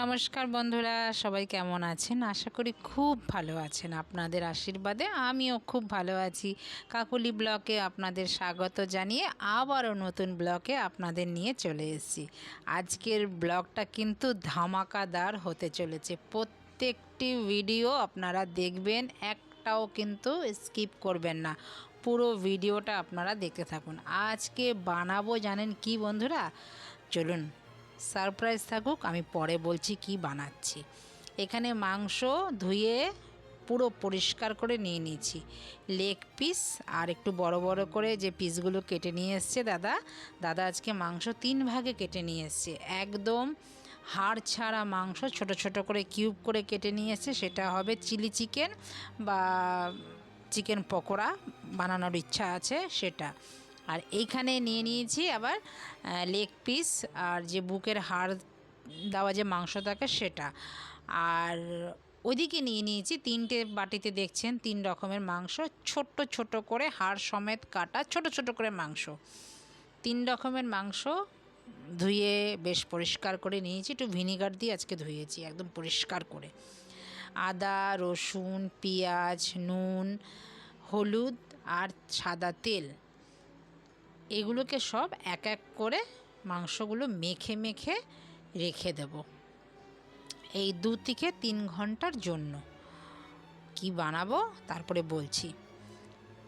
নমস্কার বন্ধুরা, সবাই কেমন আছেন? আশা করি খুব ভালো আছেন। আপনাদের আশীর্বাদে আমিও খুব ভালো আছি। কাকুলি ব্লকে আপনাদের স্বাগত জানিয়ে আবারও নতুন ব্লকে আপনাদের নিয়ে চলে এসেছি। আজকের ব্লগটা কিন্তু ধামাকাদার হতে চলেছে। প্রত্যেকটি ভিডিও আপনারা দেখবেন, একটাও কিন্তু স্কিপ করবেন না। পুরো ভিডিওটা আপনারা দেখতে থাকুন। আজকে বানাবো জানেন কি বন্ধুরা? চলুন সারপ্রাইজ থাকুক, আমি পরে বলছি কি বানাচ্ছি। এখানে মাংস ধুয়ে পুরো পরিষ্কার করে নিয়ে নিয়েছি। লেগ পিস আর একটু বড় বড় করে যে পিসগুলো কেটে নিয়ে এসছে দাদা দাদা আজকে মাংস তিন ভাগে কেটে নিয়ে এসছে। একদম হাড় ছাড়া মাংস, ছোট ছোট করে কিউব করে কেটে নিয়ে এসছে, সেটা হবে চিলি চিকেন বা চিকেন পকোড়া, বানানোর ইচ্ছা আছে সেটা। আর এইখানে নিয়ে নিয়েছি আবার লেগ পিস আর যে বুকের হাড় দেওয়া যে মাংস থাকে সেটা। আর ওইদিকে নিয়ে নিয়েছি তিনটে বাটিতে দেখছেন তিন রকমের মাংস, ছোট্ট ছোট করে হাড় সমেত কাটা ছোট ছোট করে মাংস। তিন রকমের মাংস ধুয়ে বেশ পরিষ্কার করে নিয়েছি, একটু ভিনিগার দিয়ে আজকে ধুয়েছি একদম পরিষ্কার করে। আদা, রসুন, পেঁয়াজ, নুন, হলুদ আর সাদা তেল। এগুলোকে সব এক এক করে মাংসগুলো মেখে মেখে রেখে দেব। এই দু থেকে তিন ঘণ্টার জন্য। কি বানাবো? তারপরে বলছি।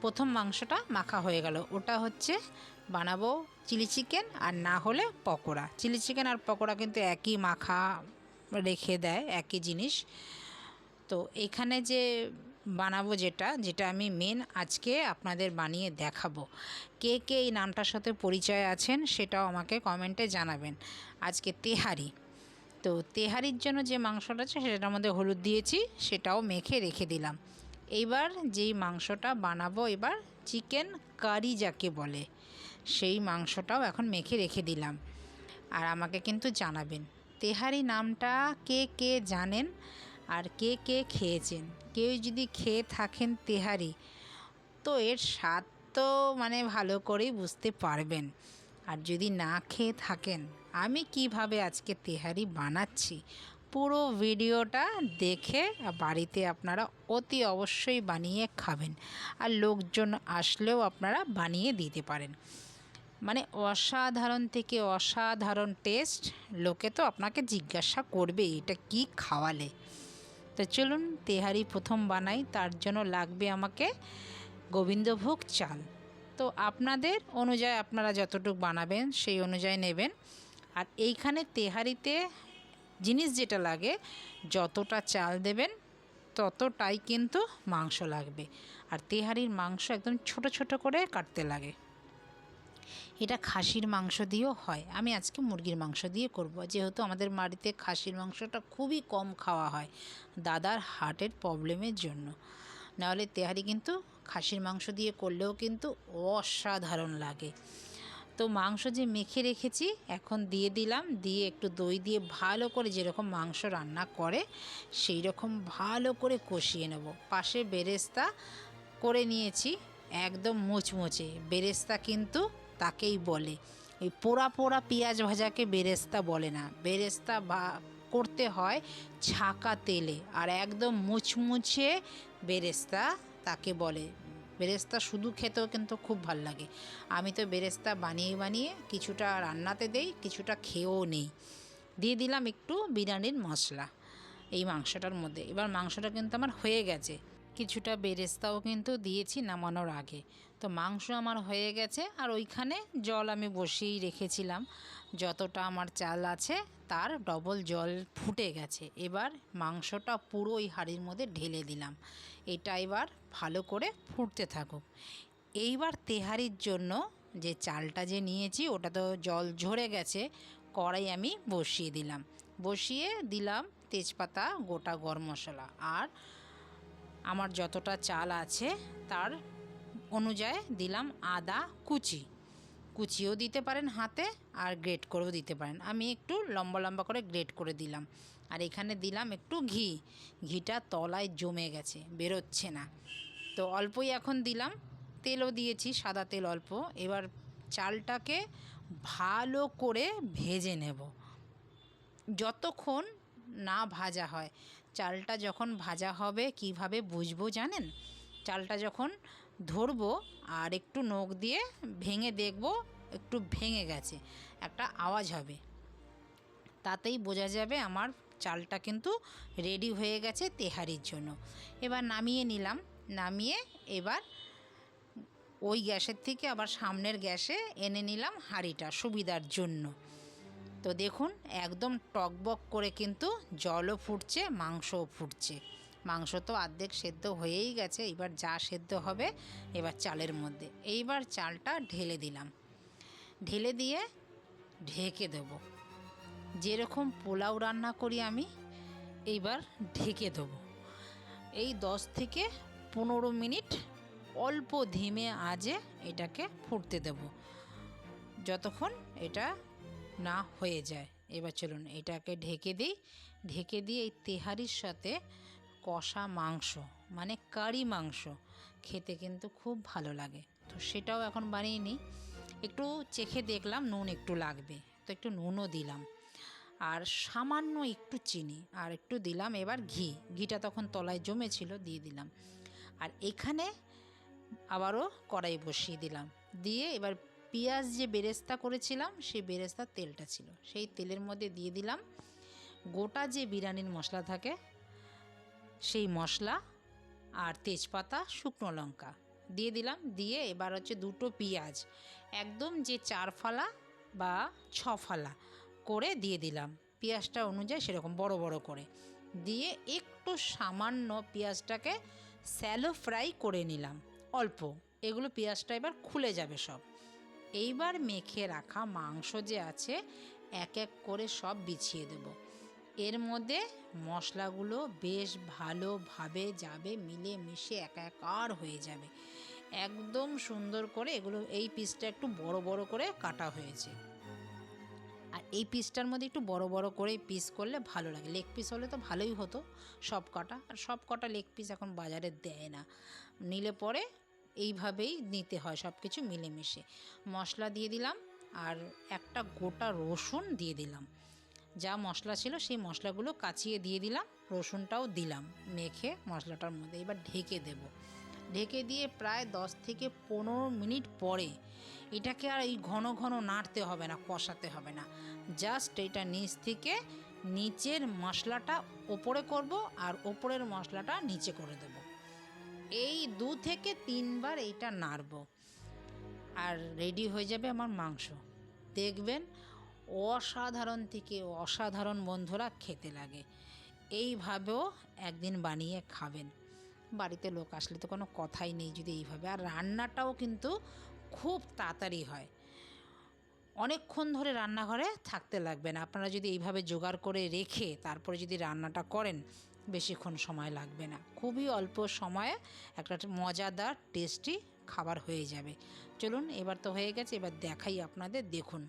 প্রথম মাংসটা মাখা হয়ে গেল। ওটা হচ্ছে বানাবো চিলি চিকেন আর না হলে পকোড়া। চিলি চিকেন আর পকোড়া কিন্তু একই মাখা রেখে দেয়, একই জিনিস। তো এখানে যে বানাবো যেটা যেটা আমি মেন আজকে আপনাদের বানিয়ে দেখাবো। কে কে এই নামটার সাথে পরিচয় আছেন সেটাও আমাকে কমেন্টে জানাবেন। আজকে তেহারি। তো তেহারির জন্য যে মাংসটা আছে সেটার মধ্যে হলুদ দিয়েছি, সেটাও মেখে রেখে দিলাম। এইবার যেই মাংসটা বানাবো এবার চিকেন কারি যাকে বলে, সেই মাংসটাও এখন মেখে রেখে দিলাম। আর আমাকে কিন্তু জানাবেন। তেহারি নামটা কে কে জানেন? আর কে কে খেয়েছেন? কেউ যদি খেয়ে থাকেন তেহারি, তো এর স্বাদ তো মানে ভালো করেই বুঝতে পারবেন। আর যদি না খেয়ে থাকেন, আমি কীভাবে আজকে তেহারি বানাচ্ছি? পুরো ভিডিওটা দেখে বাড়িতে আপনারা অতি অবশ্যই বানিয়ে খাবেন। আর লোকজন আসলেও আপনারা বানিয়ে দিতে পারেন। মানে অসাধারণ থেকে অসাধারণ টেস্ট লোকে তো আপনাকে জিজ্ঞাসা করবে এটা কি খাওয়ালে? তো চলুন তেহারি প্রথম বানাই, তার জন্য লাগবে আমাকে গোবিন্দভোগ চাল। তো আপনাদের অনুযায়ী আপনারা যতটুকু বানাবেন, সেই অনুযায়ী নেবেন। আর এইখানে তেহারিতে জিনিস যেটা লাগে, যতটা চাল দেবেন, ততটাই কিন্তু মাংস লাগবে। আর তেহারির মাংস একদম ছোট ছোট করে কাটতে লাগে। এটা খাসির মাংস দিয়েও হয়। আমি আজকে মুরগির মাংস দিয়ে করব। যেহেতু আমাদের বাড়িতে খাসির মাংসটা খুবই কম খাওয়া হয়, দাদার হার্টের প্রবলেমের জন্য। নাহলে তেহারি কিন্তু খাসির মাংস দিয়ে করলেও কিন্তু অসাধারণ লাগে। তো মাংস যে মেখে রেখেছি, এখন দিয়ে দিলাম। দিয়ে একটু দই দিয়ে ভালো করে যেরকম মাংস রান্না করে সেই রকম ভালো করে কষিয়ে নেব। পাশে বেরেস্তা করে নিয়েছি, একদম মুচমুচে। বেরেস্তা কিন্তু তাকেই বলে। ওই পোড়া পোড়া পেঁয়াজ ভাজাকে বেরেস্তা বলে না। বেরেস্তা বা করতে হয় ছাকা তেলে আর একদম মুচমুচে বেরেস্তা তাকে বলে। বেরেস্তা শুধু খেতেও কিন্তু খুব ভালো লাগে। আমি তো বেরেস্তা বানিয়ে বানিয়ে কিছুটা রান্নাতে দেই, কিছুটা খেয়েও নেই। দিয়ে দিলাম একটু বিরিয়ানির মশলা। এই মাংসটার মধ্যে। এবার মাংসটা কিন্তু আমার হয়ে গেছে। কিছুটা বেরেস্তাও কিন্তু দিয়েছি নামানোর আগে। তো মাংস আমার হয়ে গেছে আর ওইখানে জল আমি বসিয়েই রেখেছিলাম। যতটা আমার চাল আছে তার ডবল জল ফুটে গেছে। এবার মাংসটা পুরো ওই হাঁড়ির মধ্যে ঢেলে দিলাম। এটা এবার ভালো করে ফুটতে থাকুক। এইবার তেহারির জন্য যে চালটা যে নিয়েছি ওটা তো জল ঝরে গেছে, কড়াই আমি বসিয়ে দিলাম। বসিয়ে দিলাম তেজপাতা, গোটা গরম মশলা আর আমার যতটা চাল আছে, তার অনুযায়ী দিলাম আদা কুচি। কুচিও দিতে পারেন হাতে আর গ্রেট করেও দিতে পারেন। আমি একটু লম্বা লম্বা করে গ্রেট করে দিলাম। আর এখানে দিলাম একটু ঘি। ঘিটা তলায় জমে গেছে, বেরোচ্ছে না। তো অল্পই এখন দিলাম। তেলও দিয়েছি, সাদা তেল অল্প। এবার চালটাকে ভালো করে ভেজে নেব। যতক্ষণ না ভাজা হয় চালটা যখন ভাজা হবে কীভাবে বুঝব জানেন? চালটা যখন ধরবো আর একটু নখ দিয়ে ভেঙে দেখব, একটু ভেঙে গেছে, একটা আওয়াজ হবে। তাতেই বোঝা যাবে আমার চালটা কিন্তু রেডি হয়ে গেছে তেহারির জন্য। এবার নামিয়ে নিলাম, নামিয়ে এবার ওই গ্যাসের থেকে আবার সামনের গ্যাসে এনে নিলাম হাঁড়িটা সুবিধার জন্য। তো দেখুন, একদম টকবক করে কিন্তু জলও ফুটছে, মাংসও ফুটছে। মাংস তো অর্ধেক সেদ্ধ হয়েই গেছে, এবার যা সেদ্ধ হবে এবার চালের মধ্যে। এইবার চালটা ঢেলে দিলাম। ঢেলে দিয়ে ঢেকে দেবো। যেরকম পোলাও রান্না করি আমি, এইবার ঢেকে দেবো। এই দশ থেকে পনেরো মিনিট অল্প ধিমে আজে এটাকে ফুটতে দেব। যতক্ষণ এটা না হয়ে যায়। এবার চলুন, এটাকে ঢেকে দিই। ঢেকে দিয়ে এই তেহারির সাথে কষা মাংস মানে কারি মাংস, খেতে কিন্তু খুব ভালো লাগে। তো সেটাও এখন বানিয়ে নিই। একটু চেখে দেখলাম, নুন একটু লাগবে। তো একটু নুনও দিলাম। আর সামান্য একটু চিনি, আর একটু দিলাম এবার ঘি। ঘিটা তখন তলায় জমেছিল, দিয়ে দিলাম। আর এখানে আবারও কড়াই বসিয়ে দিলাম। দিয়ে এবার পেঁয়াজ যে বেরেস্তা করেছিলাম, সেই বেরেস্তার তেলটা ছিল। সেই তেলের মধ্যে দিয়ে দিলাম গোটা যে বিরিয়ানির মশলা থাকে, সেই মশলা আর তেজপাতা, শুকনো লঙ্কা দিয়ে দিলাম। দিয়ে এবার হচ্ছে দুটো পেঁয়াজ, একদম যে চার ফালা বা ছ ফালা করে দিয়ে দিলাম। পেঁয়াজটা অনুযায়ী সেরকম বড় বড় করে। দিয়ে একটু সামান্য পেঁয়াজটাকে স্যালো ফ্রাই করে নিলাম, অল্প। এগুলো পেঁয়াজটা এবার খুলে যাবে সব। এইবার মেখে রাখা মাংস যে আছে, এক এক করে সব বিছিয়ে দেব। এর মধ্যে মশলাগুলো বেশ ভালোভাবে যাবে, মিলে মিশে একাকার হয়ে যাবে। একদম সুন্দর করে এগুলো, এই পিসটা একটু বড় বড় করে কাটা হয়েছে। আর এই পিসটার মধ্যে একটু বড় বড় করে পিস করলে ভালো লাগে। লেগ পিস হলে তো ভালোই হতো সব কটা আর সব কটা লেগ পিস এখন বাজারে দেয় না। নিলে পরে এইভাবেই নিতে হয় সব কিছু মিলেমিশে। মশলা দিয়ে দিলাম আর একটা গোটা রসুন দিয়ে দিলাম। যা মশলা ছিল সেই মশলাগুলো কাচিয়ে দিয়ে দিলাম, রসুনটাও দিলাম, মেখে মশলাটার মধ্যে এবার ঢেকে দেব। ঢেকে দিয়ে প্রায় দশ থেকে পনেরো মিনিট পরে এটাকে আর এই ঘন ঘন নাড়তে হবে না, কষাতে হবে না। জাস্ট এটা নিচ থেকে নিচের মশলাটা ওপরে করব আর ওপরের মশলাটা নিচে করে দেব। এই দু থেকে তিনবার এইটা নাড়ব। আর রেডি হয়ে যাবে আমার মাংস। দেখবেন অসাধারণ থেকে অসাধারণ বন্ধুরা খেতে লাগে। এইভাবেও একদিন বানিয়ে খাবেন। বাড়িতে লোক আসলে তো কোনো কথাই নেই যদি এইভাবে। আর রান্নাটাও কিন্তু খুব তাড়াতাড়ি হয়। অনেকক্ষণ ধরে রান্নাঘরে থাকতে লাগবে না। আপনারা যদি এইভাবে জোগাড় করে রেখে তারপরে যদি রান্নাটা করেন বেশিক্ষণ সময় লাগবে না। খুবই অল্প সময়ে একটা মজাদার টেস্টি খাবার হয়ে যাবে। চলুন, এবার তো হয়ে গেছে, এবার দেখাই আপনাদের, দেখুন।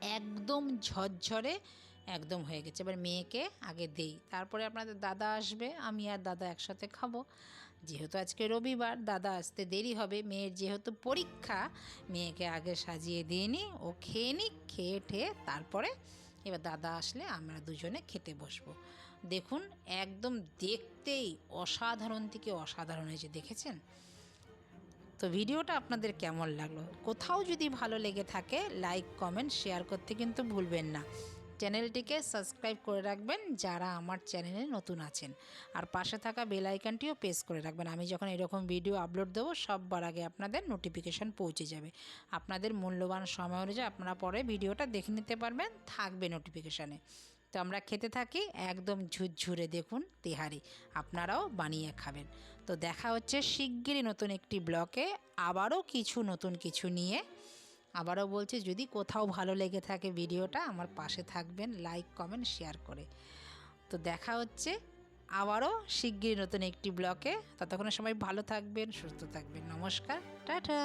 একদম ঝরঝরে একদম হয়ে গেছে। এবার মেয়েকে আগে দেই। তারপরে আপনাদের দাদা আসবে, আমি আর দাদা একসাথে খাব। যেহেতু আজকে রবিবার, দাদা আসতে দেরি হবে। মেয়ের যেহেতু পরীক্ষা, মেয়েকে আগে সাজিয়ে দিয়ে নিই, ও খেয়ে নিই খেয়ে ঠেয়ে তারপরে এবার দাদা আসলে আমরা দুজনে খেতে বসবো। দেখুন, একদম দেখতেই অসাধারণ থেকে অসাধারণ হয়েছে, দেখেছেন? তো ভিডিওটা আপনাদের কেমন লাগল? কোথাও যদি ভালো লেগে থাকে লাইক কমেন্ট শেয়ার করতে কিন্তু ভুলবেন না। চ্যানেলটিকে সাবস্ক্রাইব করে রাখবেন যারা আমার চ্যানেলে নতুন আছেন। আর পাশে থাকা বেল আইকনটিও প্রেস করে রাখবেন। আমি যখন এরকম ভিডিও আপলোড দেবো, সববার আগে আপনাদের নোটিফিকেশান পৌঁছে যাবে। আপনাদের মূল্যবান সময় অনুযায়ী আপনারা পরে ভিডিওটা দেখে নিতে পারবেন, থাকবে নোটিফিকেশানে। তো আমরা খেতে থাকি একদম ঝুরঝুরে, দেখুন, তেহারি। আপনারাও বানিয়ে খাবেন। তো দেখা হচ্ছে শিগগিরই নতুন একটি ব্লকে। আবারও কিছু নতুন কিছু নিয়ে আবারও বলছি, যদি কোথাও ভালো লেগে থাকে ভিডিওটা, আমার পাশে থাকবেন লাইক কমেন্ট শেয়ার করে। তো দেখা হচ্ছে আবারও শিগগিরই নতুন একটি ব্লকে। ততক্ষণে সবাই ভালো থাকবেন, সুস্থ থাকবেন। নমস্কার, টাটা!